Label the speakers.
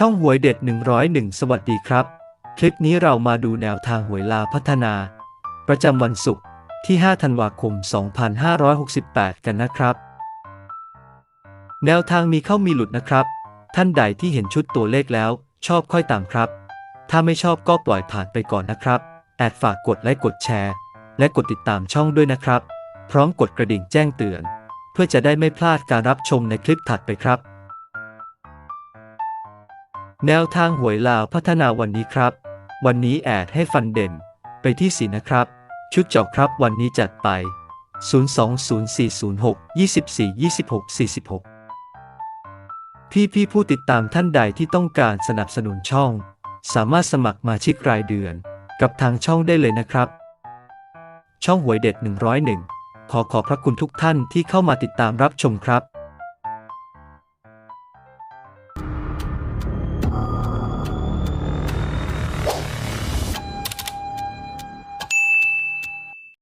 Speaker 1: ช่องหวยเด็ด 101 สวัสดีครับ คลิปนี้เรามาดูแนวทางหวยลาพัฒนา ประจำวันศุกร์ที่ 5 ธันวาคม 2568 กันนะครับ แนวทางมีเข้ามีหลุดนะครับ ท่านใดที่เห็นชุดตัวเลขแล้ว ชอบค่อยตามครับ ถ้าไม่ชอบก็ปล่อยผ่านไปก่อนนะครับ แอดฝากกดไลค์กดแชร์ และกดติดตามช่องด้วยนะครับ พร้อมกดกระดิ่งแจ้งเตือน เพื่อจะได้ไม่พลาดการรับชมในคลิปถัดไปครับ แนวทางหวยลาวพัฒนาวันนี้ครับ วันนี้แอดให้ฟันเด่น ไปที่สีนะครับ ชุดเจาะครับวันนี้จัดไป 020406 24 26 46 พี่พี่ผู้ติดตามท่านใดที่ต้องการสนับสนุนช่อง สามารถสมัครมาชิกรายเดือน กับทางช่องได้เลยนะครับ ช่องหวยเด็ด 101 ขอขอบพระคุณทุกท่านที่เข้ามาติดตามรับชมครับ